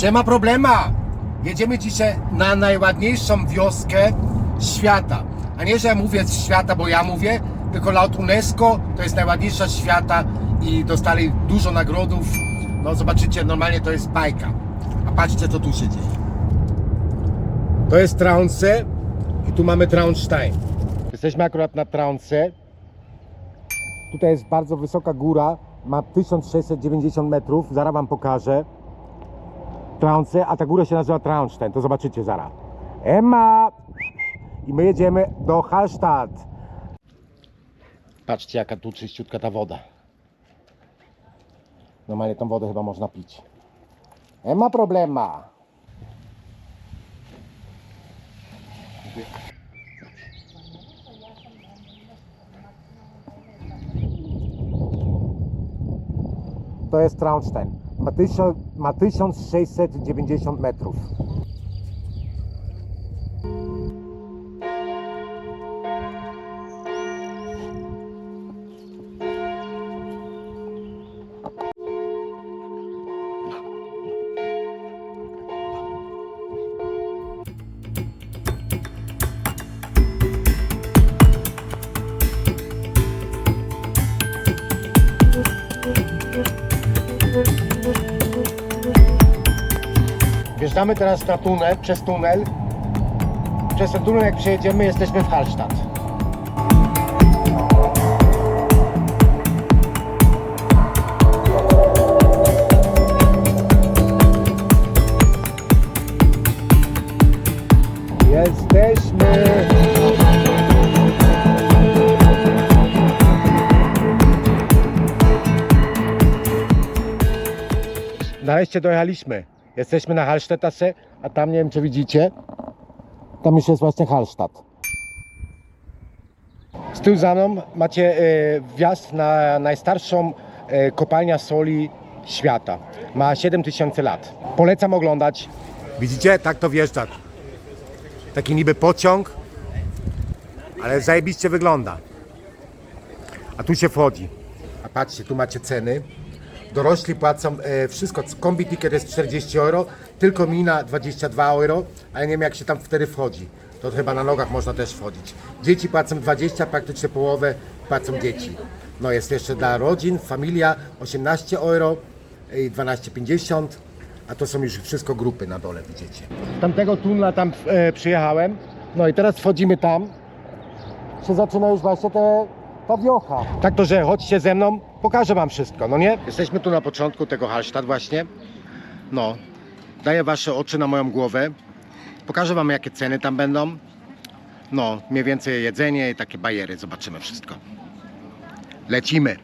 Siema problema! Jedziemy dzisiaj na najładniejszą wioskę świata. A nie, że mówię z świata, bo ja mówię, tylko laut UNESCO to jest najładniejsza świata i dostali dużo nagrodów. No zobaczycie, normalnie to jest bajka. A patrzcie, co tu się dzieje. To jest Traunce i tu mamy Traunstein. Jesteśmy akurat na Traunce. Tutaj jest bardzo wysoka góra, ma 1690 metrów, zaraz wam pokażę. Traunce, a ta góra się nazywa Traunstein, to zobaczycie zaraz. Emma! I my jedziemy do Hallstatt. Patrzcie jaka tu czyściutka ta woda. Normalnie tą wodę chyba można pić. Emma problema. To jest Traunstein. Ma, tysio, ma 1690 metrów. Wjeżdżamy teraz na tunel, przez tunel. Przez ten tunel jak przejedziemy jesteśmy w Hallstatt. Jesteśmy! Nareszcie dojechaliśmy. Jesteśmy na Hallstattasse, a tam nie wiem czy widzicie, tam już jest właśnie Hallstatt. Z tyłu za mną macie e, wjazd na najstarszą e, kopalnia soli świata. Ma 7000 lat. Polecam oglądać. Widzicie? Tak to wjeżdża. Taki niby pociąg, ale zajebiście wygląda. A tu się wchodzi. A patrzcie, tu macie ceny. Dorośli płacą e, wszystko. Kombi ticket jest 40 euro, tylko mina 22 euro, ale nie wiem jak się tam wtedy wchodzi. To chyba na nogach można też wchodzić. Dzieci płacą 20, praktycznie połowę płacą dzieci. No jest jeszcze dla rodzin, familia 18 euro i 12,50, a to są już wszystko grupy na dole, widzicie. Z tamtego tunela tam e, przyjechałem, no i teraz wchodzimy tam, się zaczyna już właśnie te, ta wiocha. Tak to, że chodźcie ze mną, pokażę wam wszystko, no nie? Jesteśmy tu na początku tego Hallstatt właśnie. No, daję wasze oczy na moją głowę. Pokażę wam jakie ceny tam będą. No, mniej więcej jedzenie i takie bajery, zobaczymy wszystko. Lecimy.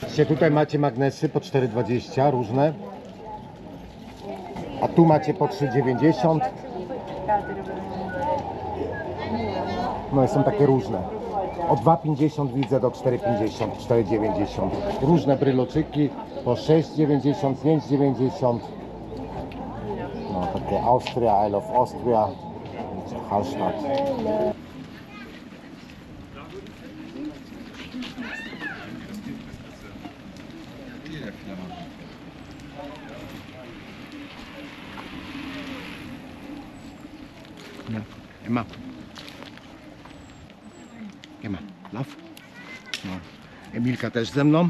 Patrzcie, Tutaj macie magnesy po 4,20 różne. A tu macie po 3,90. No i są takie różne. Od 2,50 widzę do 4,50, 4,90. Różne bryloczyki po 6,90, 5,90. No takie Austria, I love Austria. Hallstatt. Emma. Emma, love. No. Emilka też ze mną.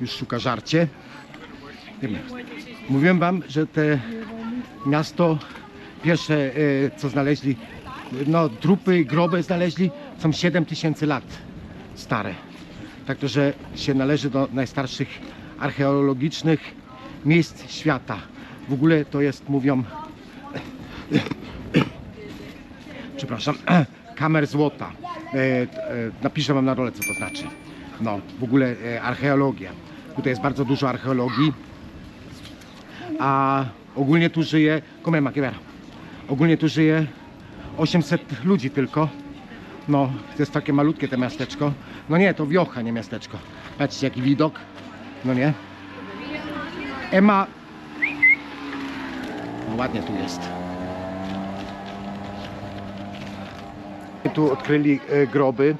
Już szuka żarcie. Emma. Mówiłem wam, że te miasto pierwsze e, co znaleźli, no trupy, groby znaleźli, są 7 tysięcy lat stare. Tak to, że się należy do najstarszych archeologicznych miejsc świata. W ogóle to jest, mówią, przepraszam, kamer złota. E, e, napiszę wam na dole, co to znaczy. No, w ogóle e, archeologia. Tutaj jest bardzo dużo archeologii. A ogólnie tu żyje, come ma, che vera? Ogólnie tu żyje 800 ludzi tylko. No, to jest takie malutkie to miasteczko. No nie, to wiocha, nie miasteczko. Patrzcie, jaki widok. No nie? Ema. No ładnie tu jest. Tu odkryli e, groby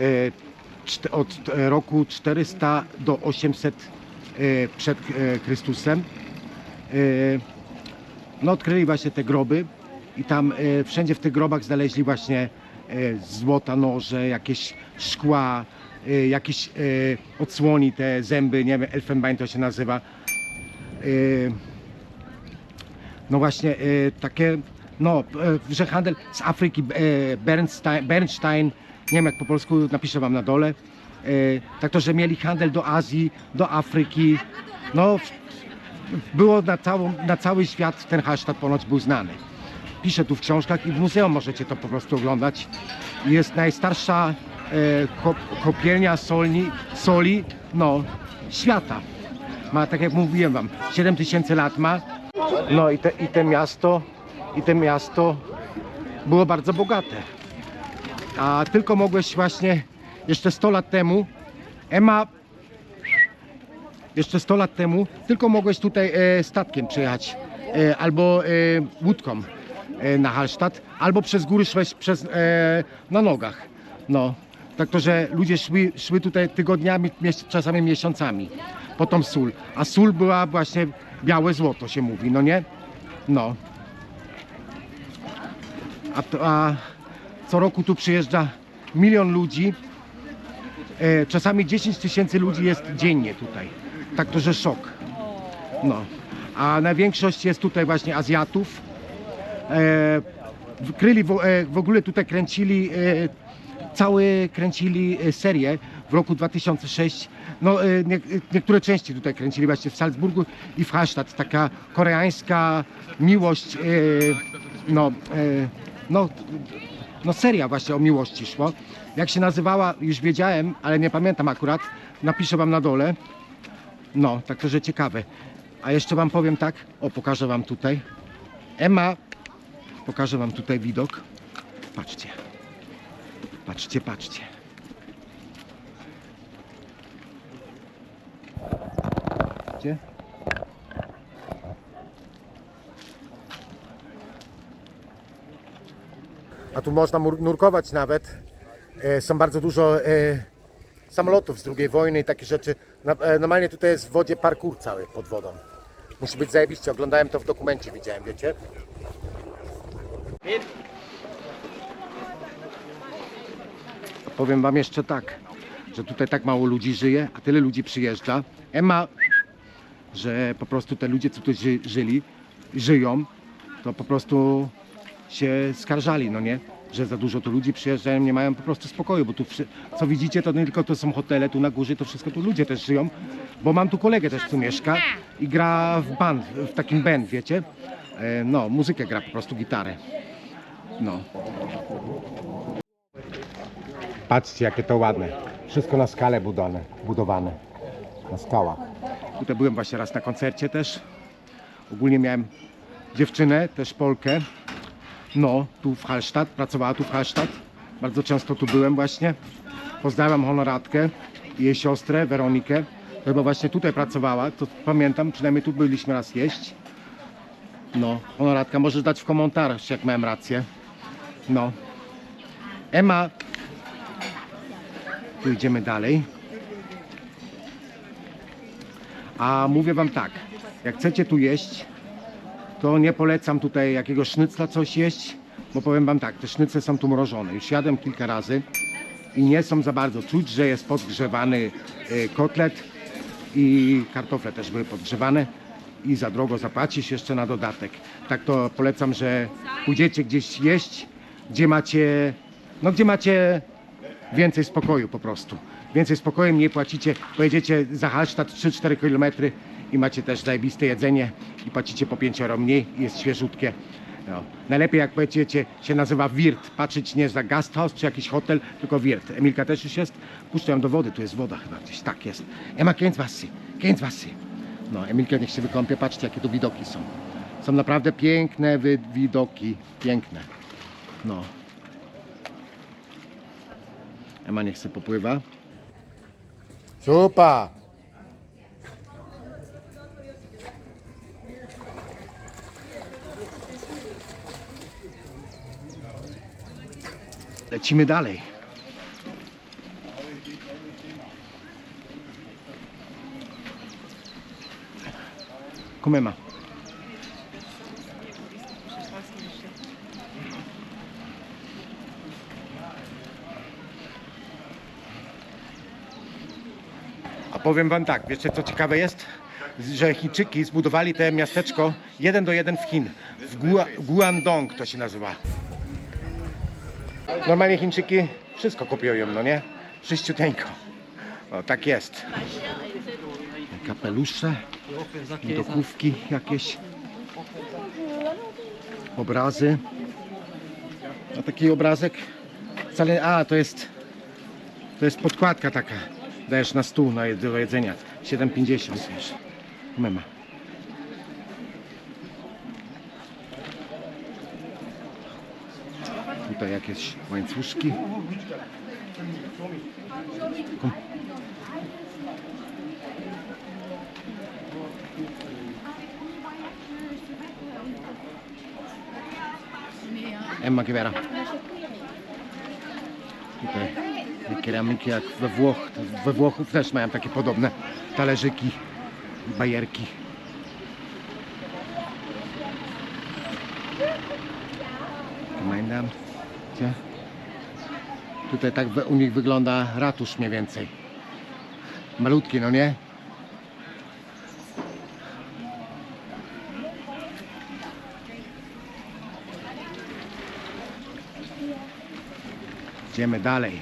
e, od e, roku 400 do 800 e, przed Chrystusem. No, odkryli właśnie te groby i tam wszędzie w tych grobach znaleźli właśnie złota noże, jakieś szkła, jakieś odsłoni, te zęby, nie wiem, Elfenbein to się nazywa. No właśnie takie, no, e, że handel z Afryki, e, Bernstein, Bernstein, nie wiem jak po polsku, napiszę wam na dole. E, tak to, że mieli handel do Azji, do Afryki, no było na, całą, na cały świat ten hashtag ponoć był znany. Piszę tu w książkach i w muzeum możecie to po prostu oglądać. Jest najstarsza ko, kopielnia solni, soli no, świata. Ma, tak jak mówiłem wam, 7000 lat ma. No i te, i te miasto, i te miasto było bardzo bogate. A tylko mogłeś właśnie jeszcze 100 lat temu, Emma jeszcze 100 lat temu tylko mogłeś tutaj e, statkiem przyjechać e, albo e, łódką e, na Hallstatt, albo przez góry szłeś przez, e, na nogach. No, tak to, że ludzie szły, szły tutaj tygodniami, czasami miesiącami po tą sól. A sól była właśnie białe złoto się mówi, no nie? No. A, a co roku tu przyjeżdża milion ludzi. E, czasami 10 tysięcy ludzi jest dziennie tutaj. Tak to, że szok. No. A na większość jest tutaj właśnie Azjatów. E, w, e, w ogóle tutaj kręcili e, cały kręcili e, serię w roku 2006. No, e, nie, niektóre części tutaj kręcili właśnie w Salzburgu i w Hallstatt. Taka koreańska miłość, e, no, e, no, no seria właśnie o miłości szło. Jak się nazywała, już wiedziałem, ale nie pamiętam akurat. Napiszę wam na dole. No, tak to, że ciekawe. A jeszcze wam powiem tak, o pokażę wam tutaj. Emma, pokażę wam tutaj widok. Patrzcie. Patrzcie, patrzcie. Gdzie? A tu można nurkować nawet. E, są bardzo dużo e, samolotów z II wojny i takie rzeczy. E, normalnie tutaj jest w wodzie parkour cały pod wodą. Musi być zajebiście. Oglądałem to w dokumencie, widziałem, wiecie? Powiem wam jeszcze tak, że tutaj tak mało ludzi żyje, a tyle ludzi przyjeżdża. Emma, że po prostu te ludzie, co tu ży, żyli, żyją, to po prostu się skarżali, no nie? Że za dużo tu ludzi przyjeżdżają, nie mają po prostu spokoju, bo tu wszy- co widzicie, to nie tylko to są hotele, tu na górze to wszystko tu ludzie też żyją, bo mam tu kolegę też tu mieszka i gra w band, w takim band, wiecie? E, No, muzykę gra po prostu, gitarę. No. Patrzcie, jakie to ładne. Wszystko na skalę budowane, budowane. Na skałach. Tutaj byłem właśnie raz na koncercie też. Ogólnie miałem dziewczynę, też Polkę. No, tu w Hallstatt, pracowała tu w Hallstatt. Bardzo często tu byłem właśnie. Pozdrawiam honoratkę i jej siostrę, Weronikę. Chyba właśnie tutaj pracowała, to pamiętam, przynajmniej tu byliśmy raz jeść. No, honoratka, możesz dać w komentarzach, jak miałem rację. No. Emma. Tu idziemy dalej. A mówię wam tak, jak chcecie tu jeść, to nie polecam tutaj jakiegoś sznycla coś jeść, bo powiem wam tak, te sznycle są tu mrożone. Już jadłem kilka razy i nie są za bardzo. Czuć, że jest podgrzewany y, kotlet i kartofle też były podgrzewane i za drogo zapłacisz jeszcze na dodatek. Tak to polecam, że pójdziecie gdzieś jeść, gdzie macie, no gdzie macie więcej spokoju po prostu. Więcej spokoju, mniej płacicie, pojedziecie za Hallstatt 3-4 km i macie też zajebiste jedzenie i płacicie po 5 euro mniej i jest świeżutkie. No. Najlepiej jak pojedziecie, się nazywa Wirt, patrzeć nie za Gasthaus czy jakiś hotel, tylko Wirt. Emilka też już jest, puszczę ją do wody, tu jest woda chyba gdzieś, tak jest. Ema, kęć wasy, wasy. No, Emilka niech się wykąpie, patrzcie jakie tu widoki są. Są naprawdę piękne widoki, piękne. No. Ema niech się popływa. Super! Lecimy dalej. Kumema. A powiem wam tak, wiecie co ciekawe jest? Że Chińczyki zbudowali to miasteczko jeden do jeden w Chin. W Gua Guangdong to się nazywa. Normalnie Chińczyki wszystko kopiują, no nie? Wszyściuteńko. No tak jest. Kapelusze, dokówki jakieś, obrazy. A taki obrazek wcale, a to jest, to jest podkładka taka. Dajesz na stół na do jedzenia. 7,50 wiesz. Mema. Tutaj jakieś łańcuszki. Kom- Emma Gievera. Tutaj keramiki jak we Włoch, we Włochów też mają takie podobne talerzyki, bajerki. Pamiętam, Tutaj tak u nich wygląda ratusz mniej więcej. Malutki, no nie? Idziemy dalej.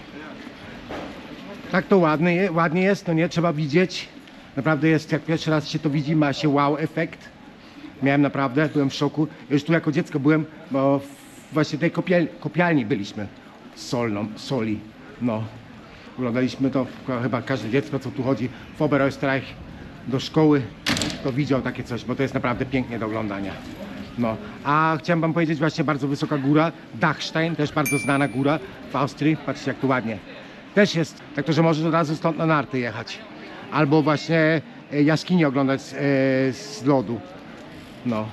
Tak to ładnie, ładnie jest, no nie? Trzeba widzieć. Naprawdę jest, jak pierwszy raz się to widzi, ma się wow efekt. Miałem naprawdę, byłem w szoku. Już tu jako dziecko byłem, bo właśnie tej kopiel, kopialni byliśmy solną, soli. No. Oglądaliśmy to, chyba każde dziecko, co tu chodzi w Oberösterreich do szkoły, to widział takie coś, bo to jest naprawdę pięknie do oglądania. No, a chciałem wam powiedzieć właśnie bardzo wysoka góra, Dachstein, też bardzo znana góra w Austrii. Patrzcie jak tu ładnie. Też jest, tak to, że możesz od razu stąd na narty jechać. Albo właśnie e, jaskinię oglądać z, e, z lodu. No,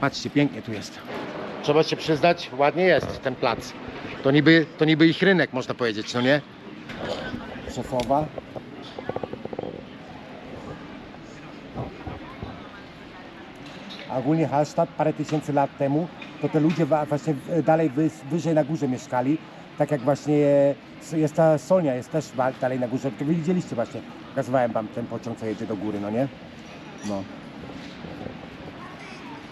patrzcie, pięknie tu jest. Trzeba się przyznać, ładnie jest ten plac. To niby, to niby ich rynek, można powiedzieć, no nie? Szefowa. A ogólnie Hallstatt parę tysięcy lat temu, to te ludzie właśnie dalej wy, wyżej na górze mieszkali. Tak jak właśnie jest ta Sonia, jest też dalej na górze. To widzieliście właśnie, pokazywałem wam ten pociąg, co jedzie do góry, no nie? No.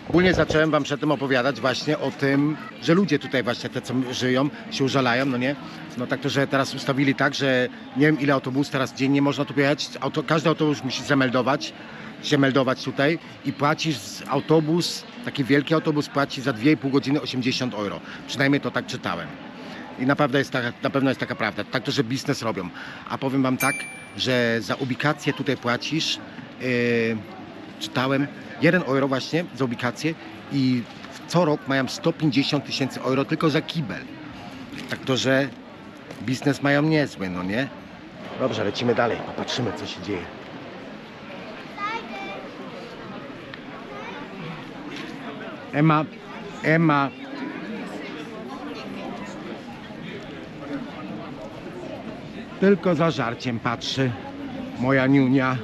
Ogólnie zacząłem wam przed tym opowiadać właśnie o tym, że ludzie tutaj właśnie, te co żyją, się użalają, no nie? No tak to, że teraz ustawili tak, że nie wiem ile autobus teraz dziennie można tu pojechać, auto, każdy autobus musi zameldować, się meldować tutaj i płacisz autobus, taki wielki autobus płaci za 2,5 godziny 80 euro. Przynajmniej to tak czytałem. I naprawdę jest taka, na pewno jest taka prawda. Tak to, że biznes robią. A powiem wam tak, że za ubikację tutaj płacisz, yy, czytałem, 1 euro właśnie za ubikację i co rok mają 150 tysięcy euro tylko za kibel. Tak to, że biznes mają niezły, no nie? Dobrze, lecimy dalej, popatrzymy co się dzieje. Emma, Emma. Tylko za żarciem patrzy moja niunia.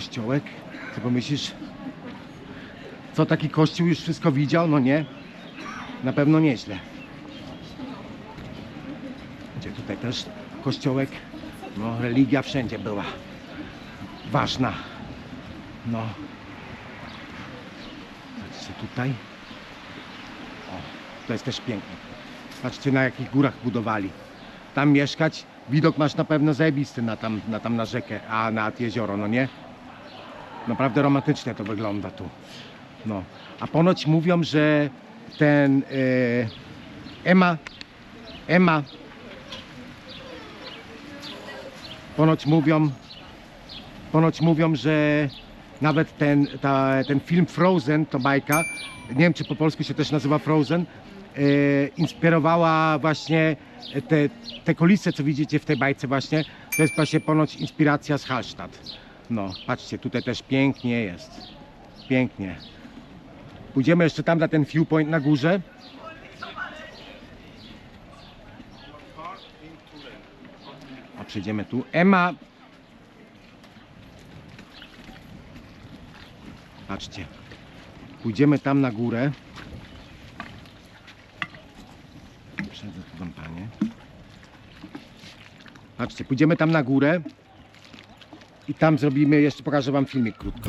Kościołek? Co pomyślisz? Co taki kościół już wszystko widział? No nie. Na pewno nieźle. Gdzie tutaj też kościołek? No, religia wszędzie była. Ważna. No. Patrzcie tutaj. O, to jest też piękne. Patrzcie na jakich górach budowali. Tam mieszkać, widok masz na pewno zajebisty na tam, na tam na rzekę, a nad jezioro, no nie? Naprawdę romantycznie to wygląda tu. No. A ponoć mówią, że ten e, Emma, Emma, ponoć mówią, ponoć mówią, że nawet ten, ta, ten film Frozen, to bajka, nie wiem czy po polsku się też nazywa Frozen, e, inspirowała właśnie te, te kulisy, co widzicie w tej bajce właśnie, to jest właśnie ponoć inspiracja z Hallstatt. No, patrzcie, tutaj też pięknie jest. Pięknie. Pójdziemy jeszcze tam na ten viewpoint na górze. A przejdziemy tu. Emma. Patrzcie. Pójdziemy tam na górę. Przedzę tu panie. Patrzcie, pójdziemy tam na górę i tam zrobimy, jeszcze pokażę wam filmik krótko.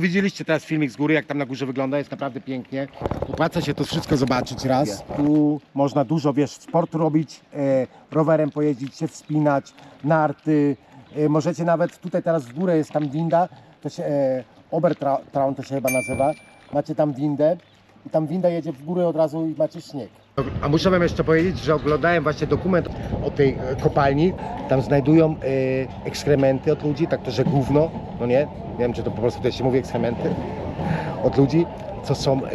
Widzieliście teraz filmik z góry, jak tam na górze wygląda, jest naprawdę pięknie. Opłaca się to wszystko zobaczyć raz. Tu można dużo, wiesz, sport robić, e, rowerem pojeździć, się wspinać, narty. E, możecie nawet, tutaj teraz w górę jest tam winda, to się, e, Obertraum to się chyba nazywa. Macie tam windę i tam winda jedzie w górę od razu i macie śnieg. A muszę wam jeszcze powiedzieć, że oglądałem właśnie dokument o tej e, kopalni. Tam znajdują e, ekskrementy od ludzi, tak to, że gówno, no nie? Nie wiem, czy to po prostu tutaj się mówi ekskrementy od ludzi, co są e,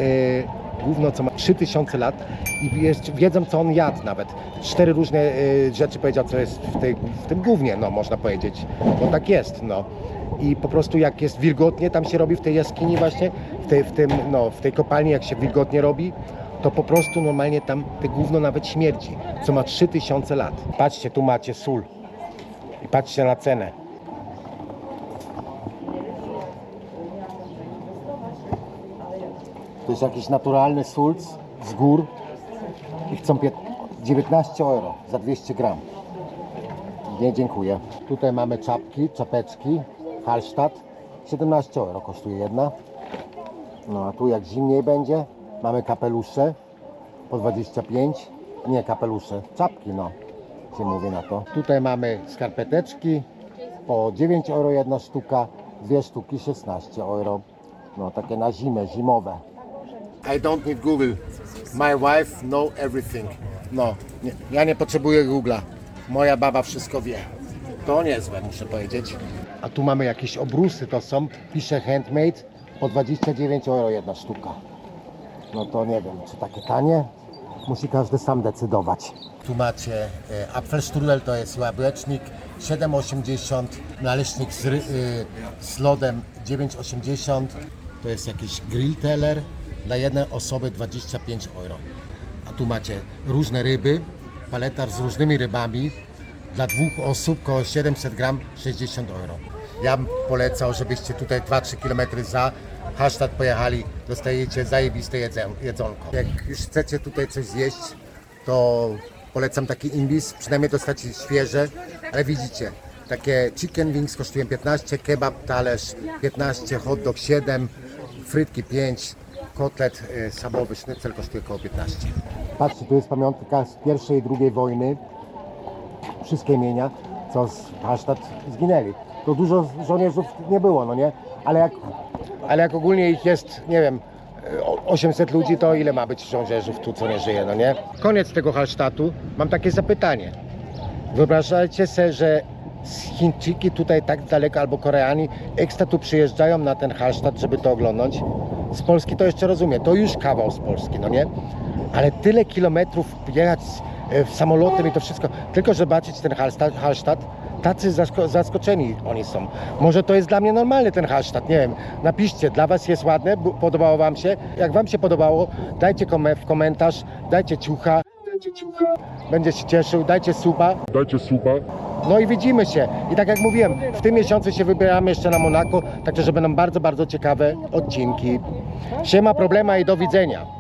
gówno, co ma 3000 lat i jeszcze wiedzą, co on jadł nawet. Cztery różne rzeczy powiedział, co jest w, tej, w tym gównie, no można powiedzieć, bo tak jest, no. I po prostu jak jest wilgotnie, tam się robi w tej jaskini właśnie, w tej, w tym, no, w tej kopalni, jak się wilgotnie robi, to po prostu normalnie tam te gówno nawet śmierdzi, co ma 3000 lat. Patrzcie, tu macie sól i patrzcie na cenę. To jest jakiś naturalny sulc z gór i chcą pię- 19 euro za 200 gram. Nie, dziękuję. Tutaj mamy czapki, czapeczki, Hallstatt. 17 euro kosztuje jedna. No a tu jak zimniej będzie, mamy kapelusze po 25. Nie kapelusze, czapki no, się mówi na to. Tutaj mamy skarpeteczki po 9 euro jedna sztuka, dwie sztuki 16 euro. No takie na zimę, zimowe. I don't need Google. My wife know everything. No, nie, ja nie potrzebuję Google'a. Moja baba wszystko wie. To niezłe, muszę powiedzieć. A tu mamy jakieś obrusy, to są, pisze handmade, po 29 euro jedna sztuka. No to nie wiem, czy takie tanie? Musi każdy sam decydować. Tu macie e, Apfelstrudel, to jest jabłecznik 7,80, naleśnik z, ry- y, z lodem 9,80, to jest jakiś grillteller dla jednej osoby 25 euro. A tu macie różne ryby, paletar z różnymi rybami, dla dwóch osób koło 700 gram 60 euro. Ja bym polecał, żebyście tutaj 2-3 km za Hasztad pojechali, dostajecie zajebiste jedzonko. Jak już chcecie tutaj coś zjeść, to polecam taki imbis, przynajmniej dostacie świeże, ale widzicie, takie chicken wings kosztują 15, kebab talerz 15, hot dog 7, frytki 5, kotlet y, schabowy sznycel kosztuje około 15. Patrzcie, tu jest pamiątka z pierwszej i drugiej wojny, wszystkie imienia, co z Hasztad zginęli. To dużo żołnierzów nie było, no nie? Ale jak, ale jak ogólnie ich jest, nie wiem, o- 800 ludzi, to ile ma być żołnierzów tu, co nie żyje, no nie? Koniec tego Hallstadtu. Mam takie zapytanie. Wyobrażacie sobie, że Chińczyki tutaj tak daleko, albo Koreani, ekstra tu przyjeżdżają na ten Hallstatt, żeby to oglądnąć? Z Polski to jeszcze rozumiem, to już kawał z Polski, no nie? Ale tyle kilometrów jechać e, samolotem i to wszystko, tylko zobaczyć ten Hallstatt, Hallstatt tacy zasko- zaskoczeni oni są. Może to jest dla mnie normalny ten Hallstatt, nie wiem. Napiszcie, dla Was jest ładne, podobało Wam się? Jak Wam się podobało, dajcie kom- w komentarz, dajcie ciucha, dajcie ciucha, będzie się cieszył, dajcie suba. Dajcie suba. No i widzimy się. I tak jak mówiłem, w tym miesiącu się wybieramy jeszcze na Monako, także że będą bardzo, bardzo ciekawe odcinki. Siema, problema i do widzenia.